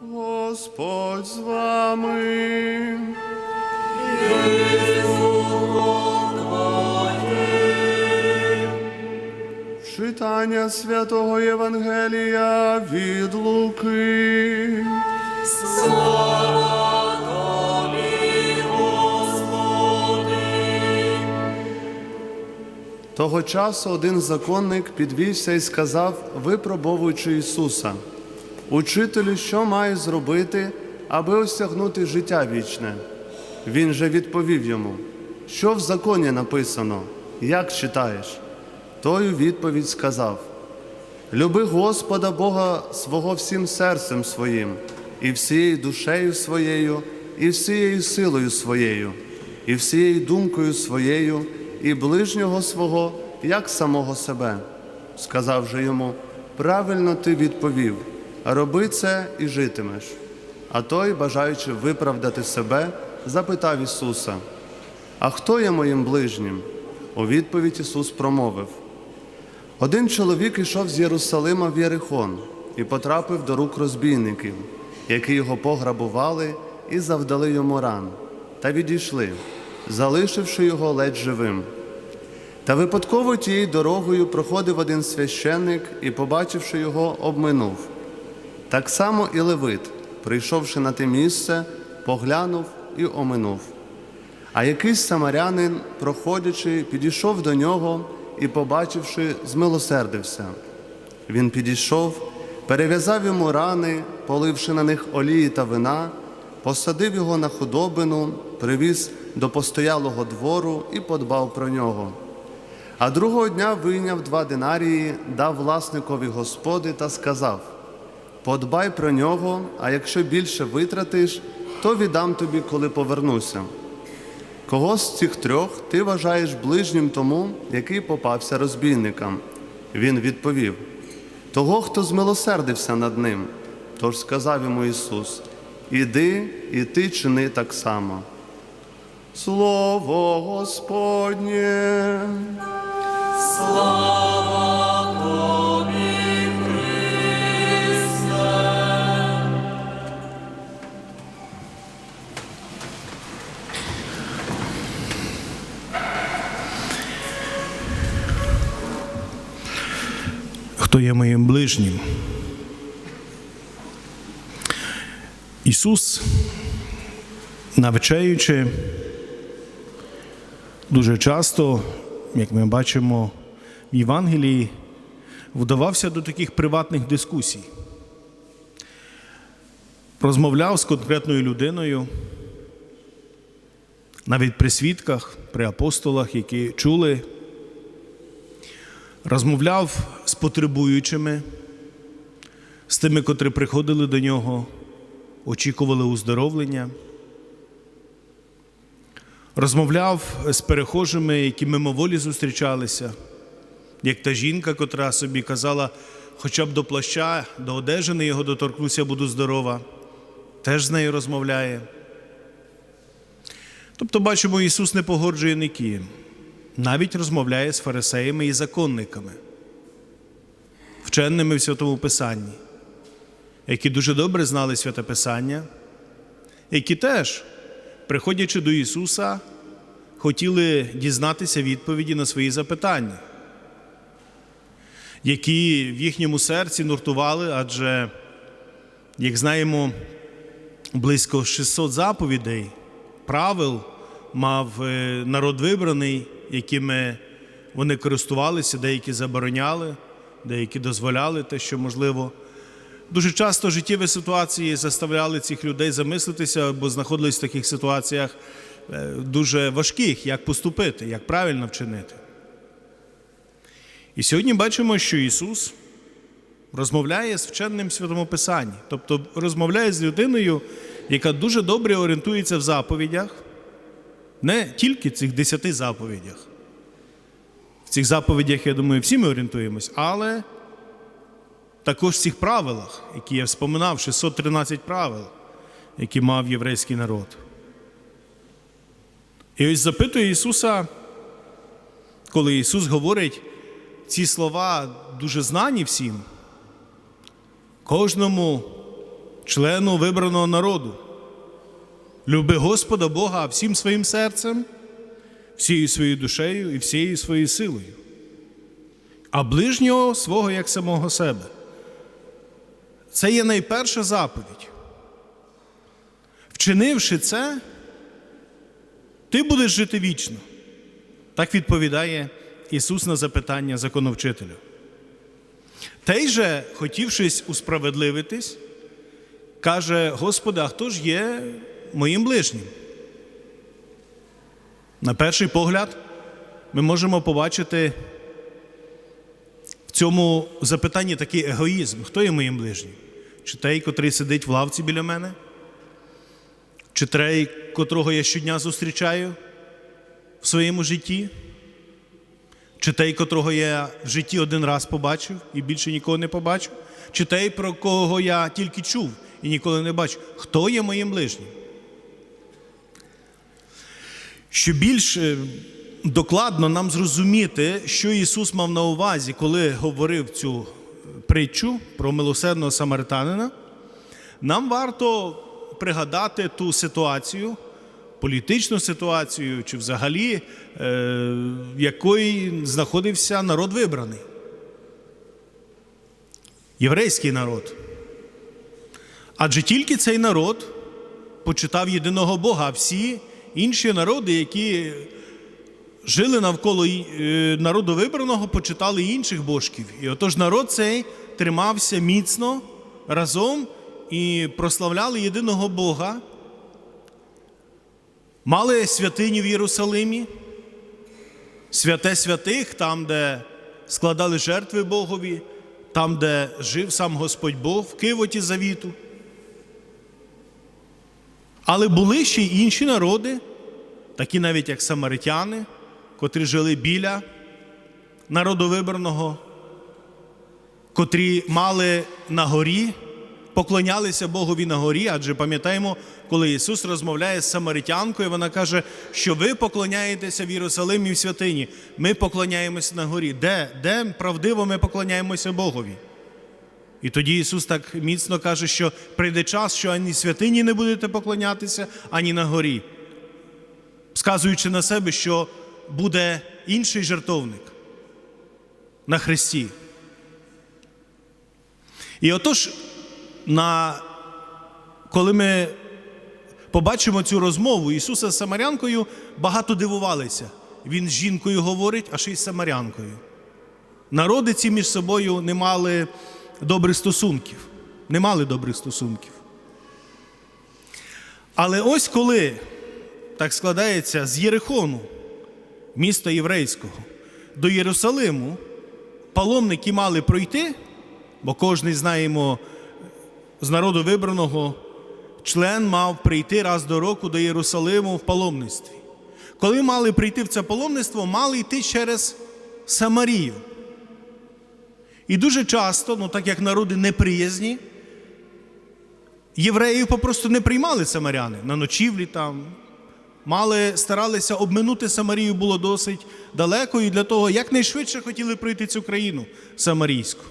Господь з вами. Читання святого Євангелія від Луки. Того часу один законник підвівся і сказав, випробовуючи Ісуса, Учителю, що маю зробити, аби осягнути життя вічне? Він же відповів йому, що в законі написано, як читаєш? Той у відповідь сказав: Люби Господа Бога свого всім серцем своїм, і всією душею своєю, і всією силою своєю, і всією думкою своєю, і ближнього свого, як самого себе. Сказав же йому: правильно ти відповів, роби це і житимеш. А той, бажаючи виправдати себе, запитав Ісуса: А хто є моїм ближнім? У відповідь Ісус промовив. Один чоловік ішов з Єрусалима в Єрихон і потрапив до рук розбійників, які його пограбували і завдали йому ран, та відійшли, залишивши його ледь живим. Та випадково тією дорогою проходив один священник і, побачивши його, обминув. Так само і Левит, прийшовши на те місце, поглянув і оминув. А якийсь самарянин, проходячи, підійшов до нього і, побачивши, змилосердився. Він підійшов, перев'язав йому рани, поливши на них олії та вина, посадив його на худобину, привіз до постоялого двору і подбав про нього. А другого дня вийняв два динарії, дав власникові господи та сказав: Подбай про нього, а якщо більше витратиш, то віддам тобі, коли повернуся. Кого з цих трьох ти вважаєш ближнім тому, який попався розбійникам? Він відповів: того, хто змилосердився над ним. Тож сказав йому Ісус: Іди, і ти чини так само. Слово Господнє. хто є моїм ближнім. Ісус, навчаючи, дуже часто, як ми бачимо в Євангелії, вдавався до таких приватних дискусій. Розмовляв з конкретною людиною, навіть при свідках, при апостолах, які чули розмовляв потребуючими, з тими, котрі приходили до нього, очікували уздоровлення. Розмовляв з перехожими, які мимоволі зустрічалися, як та жінка, котра собі казала, хоча б до плаща, до одежини його доторкнуся, буду здорова, теж з нею розмовляє. Тобто, бачимо, Ісус не погоджує ніким навіть розмовляє з фарисеями і законниками, вченими в Святому Писанні, які дуже добре знали Святе Писання, які теж, приходячи до Ісуса, хотіли дізнатися відповіді на свої запитання, які в їхньому серці нуртували, адже, як знаємо, близько 600 заповідей, правил мав е, народ вибраний якими вони користувалися, деякі забороняли, деякі дозволяли те, що можливо. Дуже часто життєві ситуації заставляли цих людей замислитися, бо знаходились в таких ситуаціях е, дуже важких, як поступити, як правильно вчинити. І сьогодні бачимо, що Ісус розмовляє з вченим Святому Писанні, тобто розмовляє з людиною, яка дуже добре орієнтується в заповідях не тільки цих десяти заповідях. В цих заповідях, я думаю, всі ми орієнтуємось, але також в цих правилах, які я вспоминав, 613 правил, які мав єврейський народ. І ось запитує Ісуса, коли Ісус говорить ці слова дуже знані всім, кожному члену вибраного народу. Люби Господа Бога всім своїм серцем, всією своєю душею і всією своєю силою, а ближнього свого як самого себе. Це є найперша заповідь. Вчинивши це, ти будеш жити вічно. Так відповідає Ісус на запитання законовчителя. Той же, хотівшись усправедливитись, каже: Господи, а хто ж є моїм ближнім? На перший погляд, ми можемо побачити в цьому запитанні такий егоїзм. Хто є моїм ближнім? Чи той, котрий сидить в лавці біля мене? Чи той, котрого я щодня зустрічаю в своєму житті? Чи той, котрого я в житті один раз побачив і більше нікого не побачив? Чи той, про кого я тільки чув і ніколи не бачив? Хто є моїм ближнім? Що більш е, докладно нам зрозуміти, що Ісус мав на увазі, коли говорив цю притчу про милосердного самаританина, нам варто пригадати ту ситуацію, політичну ситуацію, чи взагалі, е, в якої знаходився народ вибраний. Єврейський народ. Адже тільки цей народ почитав єдиного Бога, а всі інші народи, які жили навколо е, народу вибраного, почитали інших божків. І отож народ цей тримався міцно разом і прославляли єдиного Бога. Мали святиню в Єрусалимі, святе святих, там, де складали жертви Богові, там, де жив сам Господь Бог в кивоті завіту. Але були ще й інші народи, такі навіть як самаритяни, котрі жили біля народу вибраного, котрі мали на горі, поклонялися Богові на горі, адже пам'ятаємо, коли Ісус розмовляє з самаритянкою, вона каже, що ви поклоняєтеся в Єрусалимі в святині, ми поклоняємося на горі. Де? Де правдиво ми поклоняємося Богові? І тоді Ісус так міцно каже, що прийде час, що ані святині не будете поклонятися, ані на горі, сказуючи на себе, що буде інший жертовник на Христі. І отож, на... коли ми побачимо цю розмову Ісуса з Самарянкою, багато дивувалися. Він з жінкою говорить, а ще й з Самарянкою. Народи ці між собою не мали добрих стосунків. Не мали добрих стосунків. Але ось коли так складається з Єрихону, міста єврейського, до Єрусалиму, паломники мали пройти, бо кожний знаємо з народу вибраного член мав прийти раз до року до Єрусалиму в паломництві. Коли мали прийти в це паломництво, мали йти через Самарію. І дуже часто, ну так як народи неприязні, євреїв попросту не приймали самаряни на ночівлі там. Мали, старалися обминути Самарію було досить далеко, і для того якнайшвидше хотіли пройти цю країну Самарійську.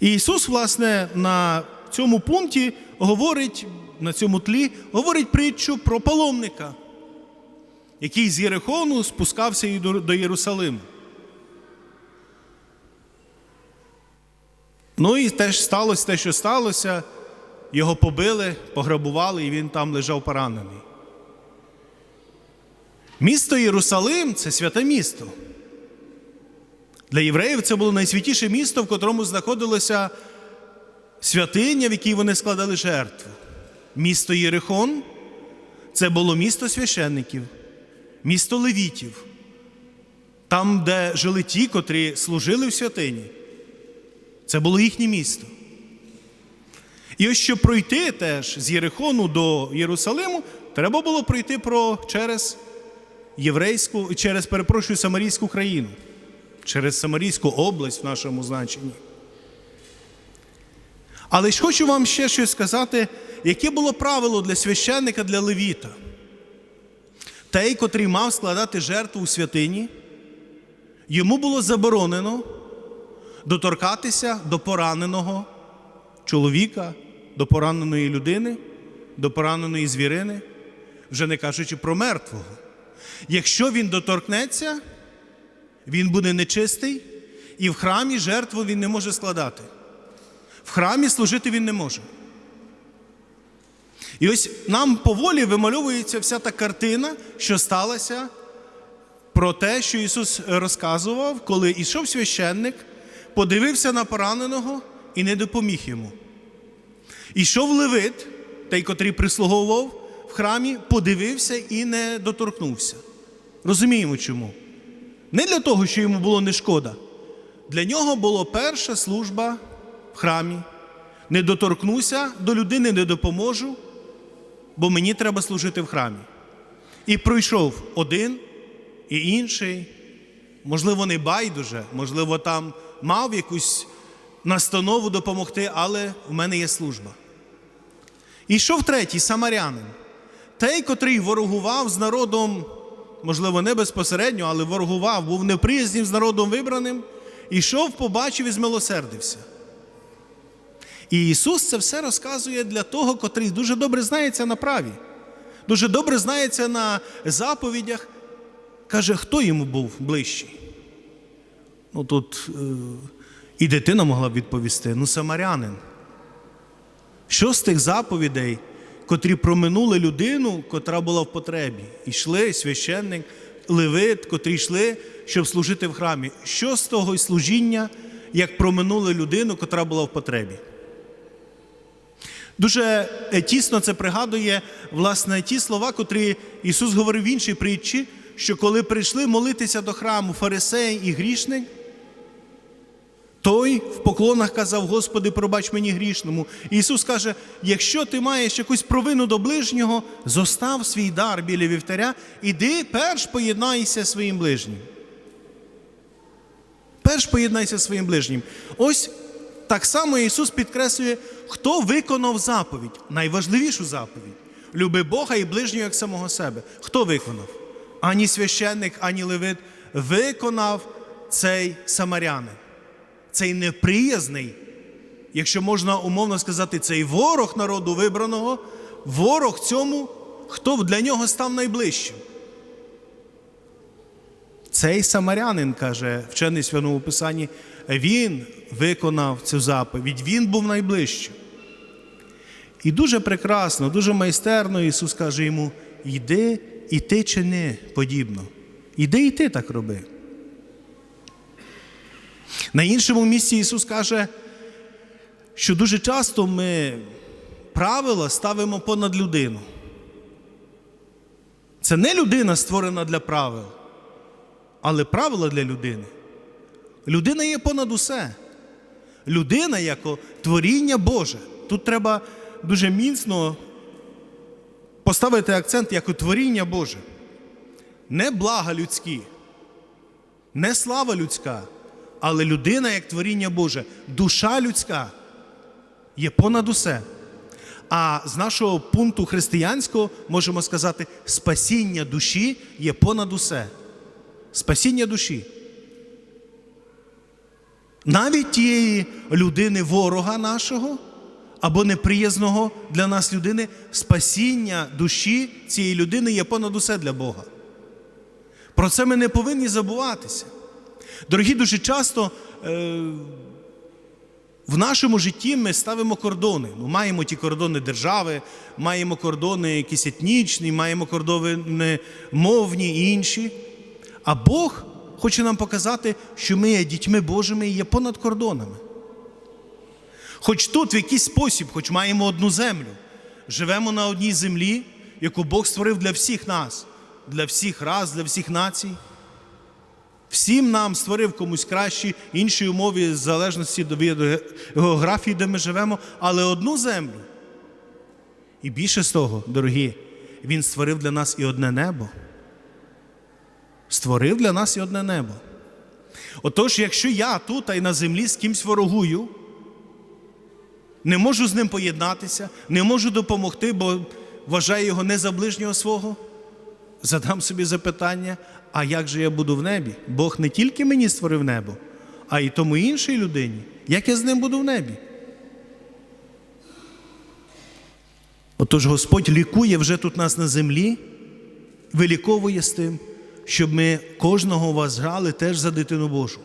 І Ісус, власне, на цьому пункті говорить, на цьому тлі, говорить притчу про паломника, який з Єрихону спускався до- Єрусалиму. Ну і теж сталося те, що сталося. Його побили, пограбували, і він там лежав поранений. Місто Єрусалим це святе місто. Для євреїв це було найсвятіше місто, в котрому знаходилося святиня, в якій вони складали жертву. Місто Єрихон це було місто священників, місто левітів, там, де жили ті, котрі служили в святині. Це було їхнє місто. І ось щоб пройти теж з Єрихону до Єрусалиму, треба було пройти про, через єврейську, через, перепрошую, Самарійську країну, через Самарійську область в нашому значенні. Але ж хочу вам ще щось сказати, яке було правило для священника, для левіта. Той, котрий мав складати жертву у святині, йому було заборонено доторкатися до пораненого чоловіка, до пораненої людини, до пораненої звірини, вже не кажучи про мертвого. Якщо він доторкнеться, він буде нечистий, і в храмі жертву він не може складати. В храмі служити він не може. І ось нам поволі вимальовується вся та картина, що сталася про те, що Ісус розказував, коли ішов священник, подивився на пораненого і не допоміг йому. Ішов Левит, той, котрий прислуговував в храмі, подивився і не доторкнувся. Розуміємо чому? Не для того, що йому було не шкода. Для нього була перша служба в храмі. Не доторкнуся до людини, не допоможу, бо мені треба служити в храмі. І пройшов один і інший, можливо, не байдуже, можливо, там мав якусь настанову допомогти, але в мене є служба. І йшов третій самарянин, той, котрий ворогував з народом, можливо, не безпосередньо, але ворогував, був неприязнім з народом вибраним, ішов, побачив і змилосердився. І Ісус це все розказує для того, котрий дуже добре знається на праві, дуже добре знається на заповідях. Каже, хто йому був ближчий? Ну тут е, і дитина могла б відповісти: ну, самарянин. Що з тих заповідей, котрі проминули людину, котра була в потребі? Ішли священник, левит, котрі йшли, щоб служити в храмі. Що з того служіння, як проминули людину, котра була в потребі? Дуже е, тісно це пригадує власне ті слова, котрі Ісус говорив в іншій притчі, що коли прийшли молитися до храму фарисей і грішник, той в поклонах казав, Господи, пробач мені грішному. Ісус каже: якщо ти маєш якусь провину до ближнього, зостав свій дар біля вівтаря, іди перш поєднайся своїм ближнім. Перш поєднайся своїм ближнім. Ось так само Ісус підкреслює, хто виконав заповідь, найважливішу заповідь. Люби Бога і ближнього як самого себе. Хто виконав? Ані священник, ані левит виконав цей самарянин. Цей неприязний, якщо можна умовно сказати, цей ворог народу вибраного, ворог цьому, хто для нього став найближчим. Цей самарянин, каже вчений святому Писанні, він виконав цю заповідь, він був найближчим. І дуже прекрасно, дуже майстерно Ісус каже йому: йди і ти чини подібно. Іди і ти так роби. На іншому місці Ісус каже, що дуже часто ми правила ставимо понад людину. Це не людина створена для правил, але правила для людини. Людина є понад усе. Людина як творіння Боже. Тут треба дуже міцно поставити акцент як творіння Боже. Не блага людські, не слава людська, але людина як творіння Боже, душа людська є понад усе. А з нашого пункту християнського можемо сказати, спасіння душі є понад усе. Спасіння душі. Навіть тієї людини ворога нашого або неприязного для нас людини, спасіння душі цієї людини є понад усе для Бога. Про це ми не повинні забуватися. Дорогі, дуже часто е, в нашому житті ми ставимо кордони. Ну, Маємо ті кордони держави, маємо кордони якісь етнічні, маємо кордони мовні і інші. А Бог хоче нам показати, що ми є дітьми Божими і є понад кордонами. Хоч тут в якийсь спосіб, хоч маємо одну землю, живемо на одній землі, яку Бог створив для всіх нас, для всіх рас, для всіх націй. Всім нам створив комусь кращі, інші умови в залежності від географії, де ми живемо, але одну землю. І більше з того, дорогі, Він створив для нас і одне небо. Створив для нас і одне небо. Отож, якщо я тут а й на землі з кимсь ворогую, не можу з ним поєднатися, не можу допомогти, бо вважаю його не за ближнього свого, задам собі запитання, а як же я буду в небі? Бог не тільки мені створив небо, а й тому іншій людині. Як я з ним буду в небі? Отож Господь лікує вже тут нас на землі, виліковує з тим, щоб ми кожного вважали теж за дитину Божу.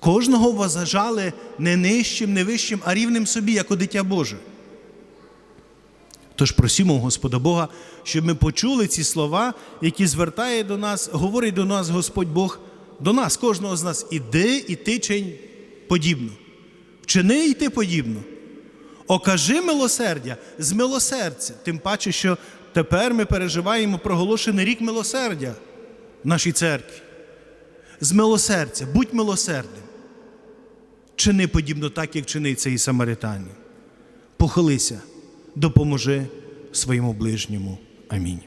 Кожного вважали не нижчим, не вищим, а рівним собі, як у дитя Боже. Тож просімо Господа Бога, щоб ми почули ці слова, які звертає до нас, говорить до нас Господь Бог, до нас, кожного з нас, іди і ти чинь подібно. Вчини і ти подібно. Окажи милосердя з милосердя, тим паче, що тепер ми переживаємо проголошений рік милосердя в нашій церкві. З милосердя, будь милосердним. Чини подібно так, як чинив цей самаританин. Похилися, допоможи своєму ближньому. Амінь.